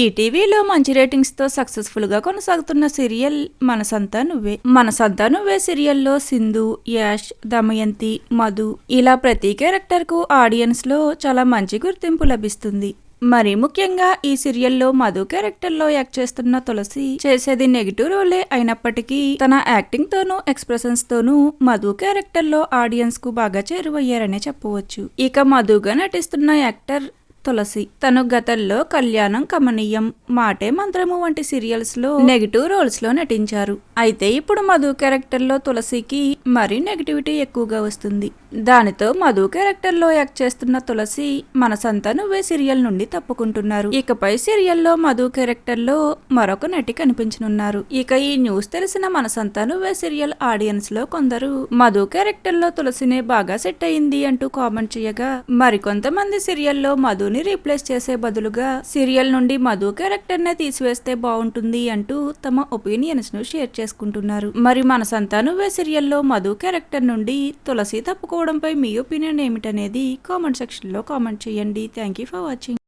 ఈటీవీలో మంచి రేటింగ్స్తో సక్సెస్ఫుల్గా కొనసాగుతున్న సీరియల్ మనసంతా నువ్వే. మనసంతా నువ్వే సీరియల్లో సింధు యాష్ దమయంతి మధు ఇలా ప్రతి క్యారెక్టర్కు ఆడియన్స్లో చాలా మంచి గుర్తింపు లభిస్తుంది. మరి ముఖ్యంగా ఈ సీరియల్లో మధు క్యారెక్టర్లో యాక్ట్ చేస్తున్న తులసి చేసేది నెగిటివ్ రోలే అయినప్పటికీ తన యాక్టింగ్ తోనూ ఎక్స్ప్రెషన్స్ తోనూ మధు క్యారెక్టర్లో ఆడియన్స్కు బాగా చేరువయ్యారనే చెప్పవచ్చు. ఇక మధుగా నటిస్తున్న యాక్టర్ తులసి. తను గతంలో కళ్యాణం కమనీయం మాటే మంత్రము వంటి సీరియల్స్లో నెగిటివ్ రోల్స్లో నటించారు. అయితే ఇప్పుడు మధు క్యారెక్టర్లో తులసికి మరీ నెగిటివిటీ ఎక్కువగా వస్తుంది. దానితో మధు క్యారెక్టర్లో యాక్ట్ చేస్తున్న తులసి మనసంతా నువ్వే సీరియల్ నుండి తప్పుకుంటున్నారు. ఇకపై సీరియల్లో మధు క్యారెక్టర్లో మరొక నటి కనిపించనున్నారు. ఇక ఈ న్యూస్ తెలిసిన మనసంతా నువ్వే సీరియల్ ఆడియన్స్లో కొందరు మధు క్యారెక్టర్లో తులసినే బాగా సెట్ అయింది అంటూ కామెంట్ చేయగా మరికొంతమంది సీరియల్లో మధు మధుని రీప్లేస్ చేసే బదులుగా సీరియల్ నుండి మధు క్యారెక్టర్ నే తీసివేస్తే బాగుంటుంది అంటూ తమ ఒపీనియన్స్ను షేర్ చేసుకుంటున్నారు. మరి మనసంతా నువ్వే సీరియల్లో మధు క్యారెక్టర్ నుండి తులసి తప్పుకోవడంపై మీ ఒపీనియన్ ఏమిటనేది కామెంట్ సెక్షన్లో కామెంట్ చేయండి. Thank you for watching.